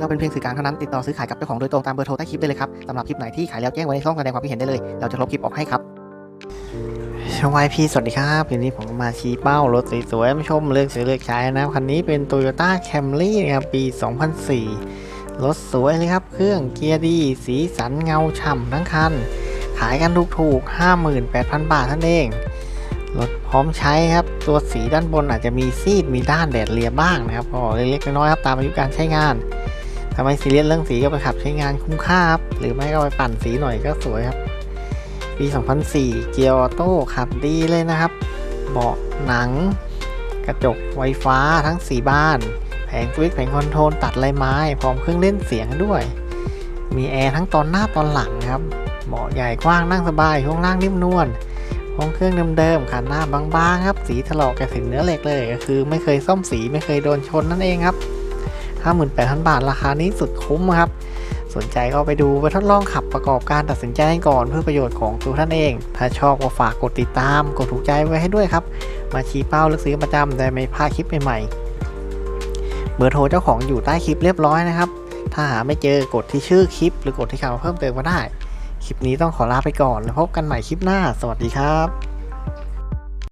เราเป็นเพียงสื่อกลางเท่านั้นติดต่อซื้อขายกับเจ้าของโดยตรงตามเบอร์โทรใต้คลิปได้เลยครับสำหรับคลิปไหนที่ขายแล้วแจ้งไว้ในช่องแสดงความคิดเห็นได้เลย เราจะลบคลิปออกให้ครับช่างวายพีสวัสดีครับวันนี้ผมมาชี้เป้ารถสวยๆมาชมเลือกซื้อเลือกใช้นะคันนี้เป็น Toyota Camry นะครับปี 2004 รถสวยเลยครับ เครื่องเกียร์ดีสีสันเงาฉ่ำทั้งคัน ขายกันถูกๆ 58,000 บาทนั่นเองรถพร้อมใช้ครับ ตัวสีด้านบนอาจจะมีซีดมีด้านแดดเลียบ้างนะครับก็เล็กๆน้อยๆครับตามอายุการใช้งาน ทำไมซีเรียสเรื่องสีก็ไปขับใช้งานคุ้มค่าครับ หรือไม่ก็ไปปั่นสีหน่อยก็สวยครับ ปี 2004 เกียร์ออโต้ขับดีเลยนะครับ เบาะหนัง กระจกไฟฟ้าทั้ง 4 บ้าน แผงสวิตช์แผงคอนโทรลตัดลายไม้ พร้อมเครื่องเล่นเสียงด้วย มีแอร์ทั้งตอนหน้าตอนหลังครับ เบาะใหญ่กว้างนั่งสบายช่วงล่างนิ่มนวลห้องเครื่องเดิมๆคันหน้าบางๆครับ สีถลอกแกับถึงเนื้อเหล็กเลยก็คือ ไม่เคยซ่อมสีไม่เคยโดนชนนั่นเองครับ 58,000 บาท ราคานี้สุดคุ้มครับ สนใจก็ไปดูไปทดลองขับประกอบการตัดสินใจก่อนเพื่อประโยชน์ของตัวท่านเอง ถ้าชอบก็ฝากกดติดตาม กดถูกใจไว้ให้ด้วยครับ มาชี้เป้าเลือกซื้อประจำได้ไม่พลาดคลิปใหม่ๆเบอร์โทรเจ้าของอยู่ใต้คลิปเรียบร้อยนะครับ ถ้าหาไม่เจอกดที่ชื่อคลิป หรือกดที่คำว่าเพิ่มเติมก็ได้ คลิปนี้ต้องขอลาไปก่อนแล้วพบกันใหม่คลิปหน้า สวัสดีครับ